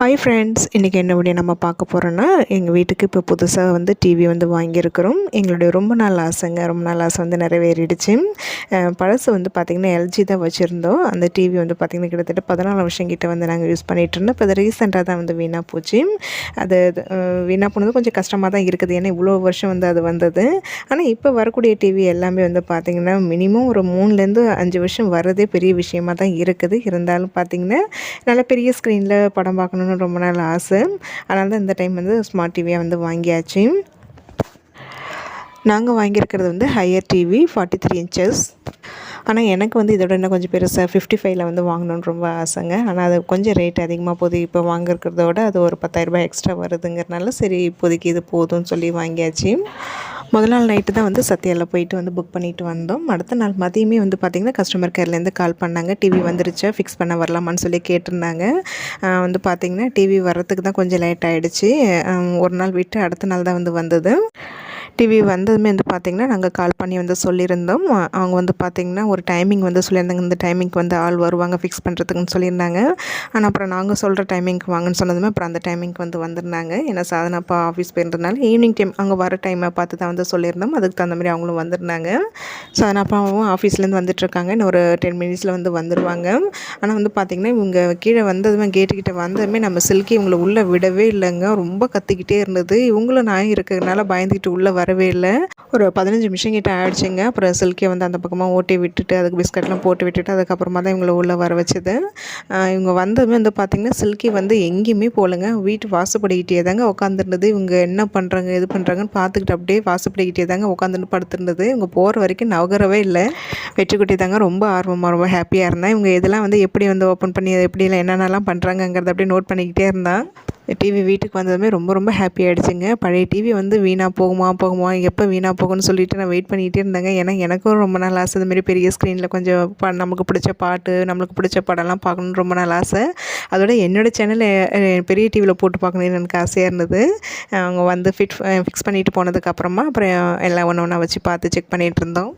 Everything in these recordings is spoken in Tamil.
ஹாய் ஃப்ரெண்ட்ஸ் இன்றைக்கி என்ன வீடியோ நம்ம பார்க்க போகிறோன்னா எங்கள் வீட்டுக்கு இப்போ புதுசாக வந்து டிவி வந்து வாங்கியிருக்கிறோம். எங்களுடைய ரொம்ப நாள் ஆசைங்க. ரொம்ப நாள் ஆசை வந்து நிறைவேறிடுச்சு. பழசு வந்து பார்த்திங்கன்னா எல்ஜி தான் வச்சுருந்தோம். அந்த டிவி வந்து பார்த்திங்கன்னா கிட்டத்தட்ட பதினாலு வருஷம் கிட்டே வந்து நாங்கள் யூஸ் பண்ணிகிட்டு இருந்தோம். இப்போ அது ரீசெண்டாக தான் வந்து வீணாக போச்சு. அது வீணாக போனது கொஞ்சம் கஷ்டமாக தான் இருக்குது. ஏன்னா இவ்வளோ வருஷம் வந்து அது வந்தது. ஆனால் இப்போ வரக்கூடிய டிவி எல்லாமே வந்து பார்த்திங்கன்னா மினிமம் ஒரு மூணுலேருந்து அஞ்சு வருஷம் வரதே பெரிய விஷயமாக தான் இருக்குது. இருந்தாலும் பார்த்திங்கன்னா நல்ல பெரிய ஸ்க்ரீனில் படம் பார்க்கணும் வாங்கணும்னு ரொம்ப நாள் ஆசை. அதனால தான் இந்த டைம் வந்து ஸ்மார்ட் டிவியாக வந்து வாங்கியாச்சு. நாங்கள் வாங்கியிருக்கிறது வந்து Haier TV forty three inches ஆனால் எனக்கு வந்து இதோட இன்னும் கொஞ்சம் பெருசாக ஃபிஃப்டி ஃபைவ்ல வந்து வாங்கணுன்னு ரொம்ப ஆசைங்க. ஆனால் அது கொஞ்சம் ரேட் அதிகமாக போகுது இப்போ வாங்கிருக்கிறத அது ஒரு பத்தாயிரரூபா எக்ஸ்ட்ரா வருதுங்கிறனால சரி இப்போதைக்கு இது போதும்னு சொல்லி வாங்கியாச்சு. முதல் நாள் நைட்டு தான் வந்து சத்யாவில் போயிட்டு வந்து புக் பண்ணிட்டு வந்தோம். அடுத்த நாள் மதியமே வந்து பார்த்திங்கன்னா கஸ்டமர் கேர்லேருந்து கால் பண்ணாங்க. டிவி வந்துருச்சா ஃபிக்ஸ் பண்ண வரலாமான்னு சொல்லி கேட்டிருந்தாங்க. வந்து பார்த்திங்கன்னா டிவி வர்றதுக்கு தான் கொஞ்சம் லேட் ஆகிடுச்சு ஒரு நாள் விட்டு அடுத்த நாள் தான் வந்து வந்தது. டிவி வந்ததுமே வந்து பார்த்திங்கன்னா நாங்கள் கால் பண்ணி வந்து சொல்லியிருந்தோம். அவங்க வந்து பார்த்திங்கன்னா ஒரு டைமிங் வந்து சொல்லியிருந்தாங்க. இந்த டைமிங்க்கு வந்து ஆள் வருவாங்க ஃபிக்ஸ் பண்ணுறதுக்குன்னு சொல்லியிருந்தாங்க. ஆனால் அப்புறம் நாங்கள் சொல்கிற டைமிங்க்கு வாங்கன்னு சொன்னதுமே அப்புறம் அந்த டைமிங்க்கு வந்து வந்திருந்தாங்க. ஏன்னா சாதனப்பா ஆஃபீஸ் போயிருந்ததுனால ஈவினிங் டைம் அங்கே வர டைமை பார்த்து தான் வந்து சொல்லியிருந்தோம். அதுக்கு தகுந்த மாதிரி அவங்களும் வந்திருந்தாங்க. சாதனப்பாவும் ஆஃபீஸ்லேருந்து வந்துட்டுருக்காங்க இன்னும் ஒரு டென் மினிட்ஸில் வந்து வந்துடுவாங்க ஆனால் வந்து பார்த்திங்கன்னா இவங்க கீழே வந்ததுமே கேட்டுக்கிட்ட வந்ததுமே நம்ம சில்கி இவங்களை உள்ளே விடவே இல்லைங்க. ரொம்ப கத்திக்கிட்டே இருந்தது. இவங்களும் நான் இருக்கிறதுனால பயந்துக்கிட்டு உள்ளே வர வரவே இல்லை. ஒரு பதினஞ்சு நிமிஷம் கிட்ட ஆயிடுச்சுங்க. அப்புறம் சில்கியை வந்து அந்த பக்கமாக ஓட்டி விட்டுட்டு அதுக்கு பிஸ்கட்லாம் போட்டு விட்டுட்டு அதுக்கப்புறமா தான் இவங்களை உள்ளே வர வச்சது. இவங்க வந்ததுமே வந்து பார்த்திங்கன்னா சில்கி வந்து எங்கேயுமே போகலங்க. வீட்டு வாசப்படிக்கிட்டே தாங்க உட்காந்துருந்தது இவங்க என்ன பண்ணுறாங்க இது பண்ணுறாங்கன்னு பார்த்துக்கிட்டு அப்படியே வாசப்படிக்கிட்டே தாங்க உட்காந்துட்டு படுத்துருந்தது. இவங்க போகிற வரைக்கும் நவகரவே இல்லை. வெற்றிக்குட்டி தாங்க ரொம்ப ஆர்வமாக ரொம்ப ஹாப்பியாக இருந்தேன் இவங்க இதெல்லாம் வந்து எப்படி வந்து ஓப்பன் பண்ணி எப்படிலாம் என்னென்னலாம் பண்ணுறாங்கங்கிறத அப்படியே நோட் பண்ணிக்கிட்டே இருந்தான் டிவி வீட்டுக்கு வந்ததுமே ரொம்ப ரொம்ப ஹாப்பி ஆகிடுச்சிங்க பழைய டிவி வந்து வீணாக போகுமா போகுமா எப்போ வீணாக போகும்னு சொல்லிட்டு நான் வெயிட் பண்ணிகிட்டே இருந்தேங்க. ஏன்னா எனக்கும் ரொம்ப நாள் ஆசை. இதுமாரி பெரிய ஸ்க்ரீனில் கொஞ்சம் ப நமக்கு பிடிச்ச பாட்டு நம்மளுக்கு பிடிச்ச படம்லாம் பார்க்கணுன்னு ரொம்ப நாள் ஆசை. அதோட என்னோடய சேனலை பெரிய டிவியில் போட்டு பார்க்கணுன்னு எனக்கு ஆசையாக இருந்தது. அவங்க வந்து ஃபிட் ஃபிக்ஸ் பண்ணிட்டு போனதுக்கப்புறமா அப்புறம் எல்லாம் ஒன்று ஒன்றா வச்சு பார்த்து செக் பண்ணிகிட்டு இருந்தோம்.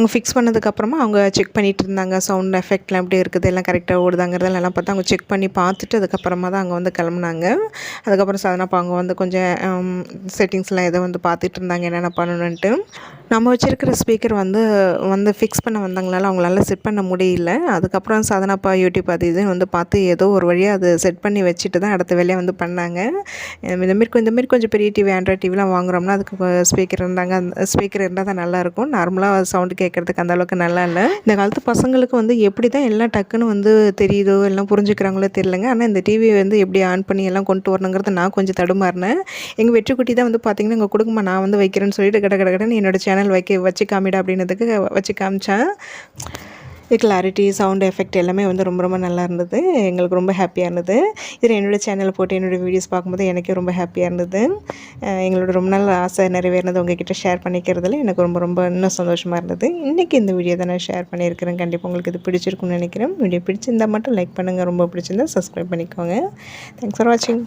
அவங்க ஃபிக்ஸ் பண்ணதுக்கப்புறமா அவங்க செக் பண்ணிகிட்டு இருந்தாங்க. சவுண்ட் எஃபெக்ட்லாம் எப்படி இருக்குது எல்லாம் கரெக்டாக ஓடுதாங்கிறதெல்லாம் எல்லாம் பார்த்து அவங்க செக் பண்ணி பார்த்துட்டு அதுக்கப்புறமா தான் அங்கே வந்து கிளம்புனாங்க. அதுக்கப்புறம் சாதனாப்பா அவங்க வந்து கொஞ்சம் செட்டிங்ஸ்லாம் எதை வந்து பார்த்துட்டு இருந்தாங்க என்னென்ன பண்ணணுன்ட்டு நம்ம வச்சுருக்கிற ஸ்பீக்கர் வந்து வந்து ஃபிக்ஸ் பண்ண வந்தாங்களால அவங்களால செட் பண்ண முடியல. அதுக்கப்புறம் சாதனாப்பா யூடியூப் அது இதுன்னு வந்து பார்த்து ஏதோ ஒரு வழியாக அது செட் பண்ணி வச்சுட்டு தான் அடுத்த வேலையை வந்து பண்ணாங்க. இந்தமாரி இந்தமாரி கொஞ்சம் பெரிய டிவி ஆண்ட்ராய்ட் டிவிலாம் வாங்குறோம்னா அதுக்கு ஸ்பீக்கர் இருந்தாங்க அந்த ஸ்பீக்கர் இருந்தால் தான் நல்லாயிருக்கும் நார்மலாக சவுண்டு கேட்க கேட்குறதுக்கு அந்த அளவுக்கு நல்லா இல்லை. இந்த காலத்து பசங்களுக்கு வந்து எப்படி தான் எல்லாம் டக்குன்னு வந்து தெரியுதோ எல்லாம் புரிஞ்சுக்கிறாங்களோ தெரியலங்க. ஆனால் இந்த டிவியை வந்து எப்படி ஆன் பண்ணி எல்லாம் கொண்டு வரணுங்கிறத நான் கொஞ்சம் தடுமாறினேன். எங்கள் வெற்றிக்குட்டி தான் வந்து பார்த்திங்கன்னா எங்கள் குடும்பம் நான் வந்து வைக்கிறேன்னு சொல்லிட்டு கட கட கடன்னு என்னோடய சேனல் வைக்க வச்சு காமிடா அப்படின்னதுக்கு வச்சு காமிச்சேன். கிளாரிட்டி சவுண்ட் எஃபெக்ட் எல்லாமே வந்து ரொம்ப ரொம்ப நல்லா இருந்தது. எங்களுக்கு ரொம்ப ஹாப்பியாக இருந்தது. இதில் என்னோடய சேனலில் போட்டு என்னோடய வீடியோஸ் பார்க்கும்போது எனக்கே ரொம்ப ஹாப்பியாக இருந்தது. எங்களோட ரொம்ப நாள் ஆசை நிறைவேறினது உங்ககிட்ட ஷேர் பண்ணிக்கிறதுல எனக்கு ரொம்ப ரொம்ப இன்னும் சந்தோஷமாக இருந்தது. இன்றைக்கி இந்த வீடியோ தான் நான் ஷேர் பண்ணியிருக்கிறேன். கண்டிப்பாக உங்களுக்கு இது பிடிச்சிருக்குன்னு நினைக்கிறேன். வீடியோ பிடிச்சிருந்தால் மட்டும் லைக் பண்ணுங்கள் ரொம்ப பிடிச்சிருந்தா சப்ஸ்கிரைப் பண்ணிக்கோங்க. தேங்க்ஸ் ஃபார் வாட்சிங்